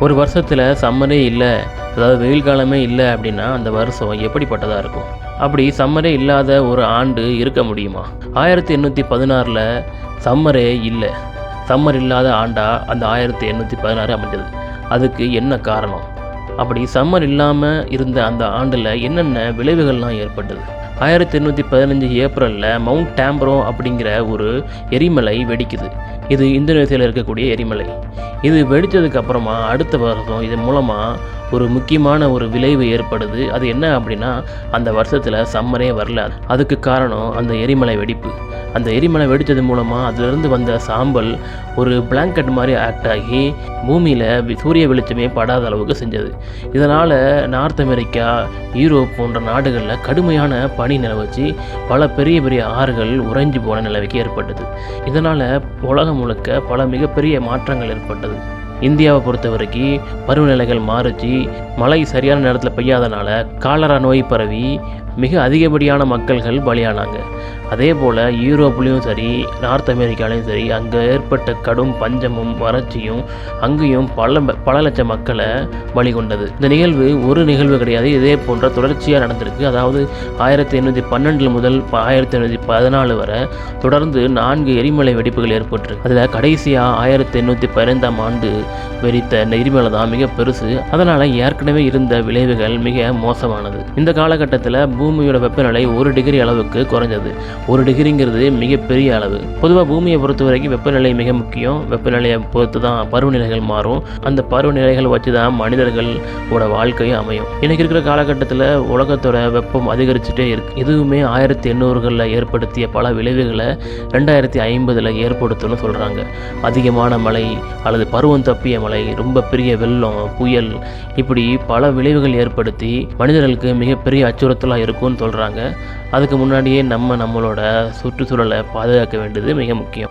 ஒரு வருஷத்தில் சம்மரே இல்லை அதாவது வெயில் காலமே இல்லை அப்படின்னா அந்த வருஷம் எப்படிப்பட்டதாக இருக்கும்? அப்படி சம்மரே இல்லாத ஒரு ஆண்டு இருக்க முடியுமா? ஆயிரத்தி எண்ணூற்றி பதினாறில் சம்மரே இல்லை. சம்மர் இல்லாத ஆண்டாக அந்த ஆயிரத்தி எண்ணூற்றி பதினாறு அமைஞ்சது. அதுக்கு என்ன காரணம்? அப்படி சம்மர் இல்லாமல் இருந்த அந்த ஆண்டில் என்னென்ன விளைவுகள்லாம் ஏற்பட்டது? ஆயிரத்தி எண்ணூற்றி பதினஞ்சு ஏப்ரலில் மவுண்ட் டேம்பரோ அப்படிங்கிற ஒரு எரிமலை வெடிக்குது. இது இந்தோனேசியாவில் இருக்கக்கூடிய எரிமலை. இது வெடித்ததுக்கு அப்புறமா அடுத்த வருஷம் இது மூலமாக ஒரு முக்கியமான ஒரு விளைவு ஏற்படுது. அது என்ன அப்படின்னா அந்த வருஷத்தில் சம்மரே வரல. அதுக்கு காரணம் அந்த எரிமலை வெடிப்பு. அந்த எரிமலை வெடித்தது மூலமாக அதிலிருந்து வந்த சாம்பல் ஒரு பிளாங்கெட் மாதிரி ஆக்ட் ஆகி பூமியில் சூரிய வெளிச்சமே படாத அளவுக்கு செஞ்சது. இதனால் நார்த் அமெரிக்கா யூரோப் போன்ற நாடுகளில் கடுமையான பனி நிலவச்சு பல பெரிய பெரிய ஆறுகள் உறைஞ்சி போன நிலவுக்கு ஏற்பட்டது. இதனால் உலகம் முழுக்க பல மிகப்பெரிய மாற்றங்கள் ஏற்பட்டது. இந்தியாவை பொறுத்த வரைக்கும் பருவநிலைகள் மாறுச்சு மழை சரியான நேரத்தில் பெய்யாதனால காலரா நோய் பரவி மிக அதிகப்படியான மக்கள்கள் பலியானாங்க. அதே போல் யூரோப்லேயும் சரி நார்த் அமெரிக்காலையும் சரி அங்கே ஏற்பட்ட கடும் பஞ்சமும் வறட்சியும் அங்கேயும் பல பல லட்சம் மக்களை பலி கொண்டது. இந்த நிகழ்வு ஒரு நிகழ்வு கிடையாது. இதே போன்ற தொடர்ச்சியாக நடந்திருக்கு. அதாவது ஆயிரத்தி எண்ணூற்றி பன்னெண்டு முதல் ஆயிரத்தி எண்ணூற்றி பதினாலு வரை தொடர்ந்து நான்கு எரிமலை வெடிப்புகள் ஏற்பட்டிருக்கு. அதில் கடைசியாக ஆயிரத்தி எண்ணூற்றி பதினைந்தாம் ஆண்டு வெடித்த எரிமலை தான் மிக பெருசு. அதனால் ஏற்கனவே இருந்த விளைவுகள் மிக மோசமானது. இந்த காலகட்டத்தில் பூ பூமியோட வெப்பநிலை ஒரு டிகிரி அளவுக்கு குறைஞ்சது ஒரு டிகிரிங்கிறது மிகப்பெரிய அளவு. பொதுவாக பூமியை பொறுத்த வரைக்கும் வெப்பநிலை மிக முக்கியம். வெப்பநிலையை பொறுத்து தான் பருவநிலைகள் மாறும். அந்த பருவநிலைகள் வச்சு தான் மனிதர்களோட வாழ்க்கையும் அமையும். இன்றைக்கி இருக்கிற காலகட்டத்தில் உலகத்தோட வெப்பம் அதிகரிச்சுட்டே இருக்கு. இதுவுமே ஆயிரத்தி எண்ணூறுகளில் ஏற்படுத்திய பல விளைவுகளை ரெண்டாயிரத்தி ஐம்பதில் ஏற்படுத்தும்னு சொல்கிறாங்க அதிகமான மழை அல்லது பருவம் தப்பிய மழை ரொம்ப பெரிய வெள்ளம் புயல் இப்படி பல விளைவுகள் ஏற்படுத்தி மனிதர்களுக்கு மிகப்பெரிய அச்சுறுத்தலாக இருக்கும். இருக்கும்னு சொல்கிறாங்க அதுக்கு முன்னாடியே நம்ம நம்மளோட சுற்றுச்சூழலை பாதுகாக்க வேண்டியது மிக முக்கியம்.